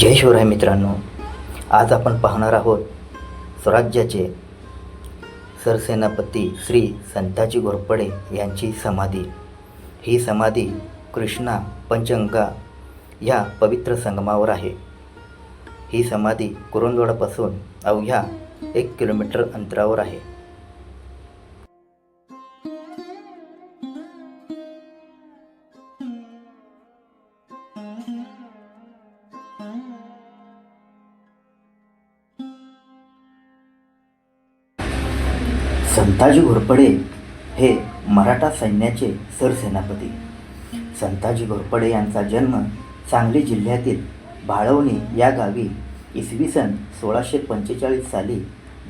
जय शिवराय मित्रांनो. आज आपण पाहणार आहोत स्वराज्याचे सरसेनापती श्री संताजी घोरपडे यांची समाधी. ही समाधी कृष्णा पंचगंगा या पवित्र संगमावर आहे. ही समाधी कुरुंदवाडापासून अवघ्या एक किलोमीटर अंतरावर आहे. संताजी घोरपडे हे मराठा सैन्याचे सरसेनापती. संताजी घोरपडे यांचा जन्म सांगली जिल्ह्यातील भाळवणी या गावी इसवी सन सोळाशे पंचेचाळीस साली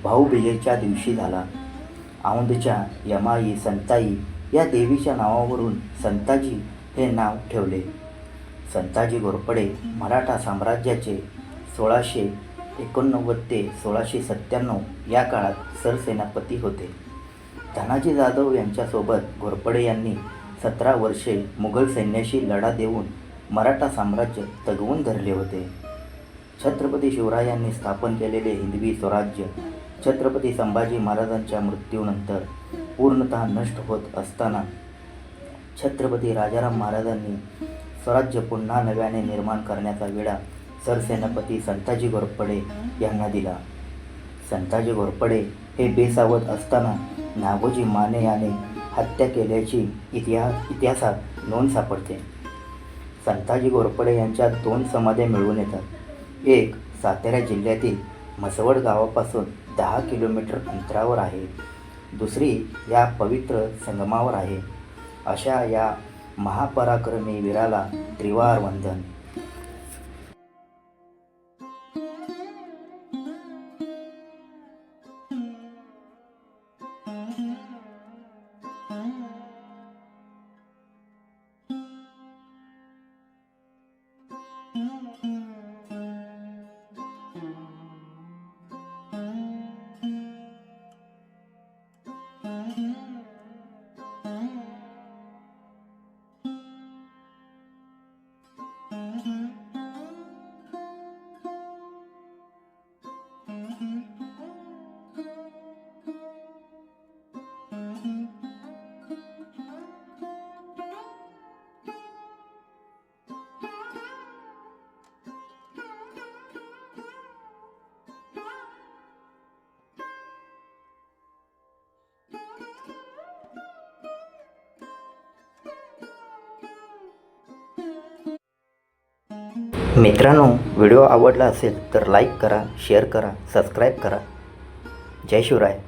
भाऊबीजेच्या दिवशी झाला. औंधच्या यमाई संताई या देवीच्या नावावरून संताजी हे नाव ठेवले. संताजी घोरपडे मराठा साम्राज्याचे सोळाशे एकोणनव्वद ते सोळाशे सत्त्याण्णव या काळात सरसेनापती होते. धनाजी जाधव यांच्यासोबत घोरपडे यांनी सतरा वर्षे मुघल सैन्याशी लढा देऊन मराठा साम्राज्य तगवून धरले होते. छत्रपती शिवरायांनी स्थापन केलेले हिंदवी स्वराज्य छत्रपती संभाजी महाराजांच्या मृत्यूनंतर पूर्णतः नष्ट होत असताना छत्रपती राजाराम महाराजांनी स्वराज्य पुन्हा नव्याने निर्माण करण्याचा विडा सरसेनापती संताजी घोरपडे यांना दिला. संताजी घोरपडे हे बेसावत असताना नागोजी माने याने हत्या केल्याची इतिहास इतिहासात नोंद सापडते. संताजी घोरपडे यांच्या दोन समाध्या मिळवून येतात. एक सातारा जिल्ह्यातील म्हसवड गावापासून दहा किलोमीटर अंतरावर आहे. दुसरी या पवित्र संगमावर आहे. अशा या महापराक्रमी वीराला त्रिवार वंदन. मित्रांनो व्हिडिओ आवडला असेल तर लाईक करा शेअर करा सबस्क्राईब करा. जय शिवराय.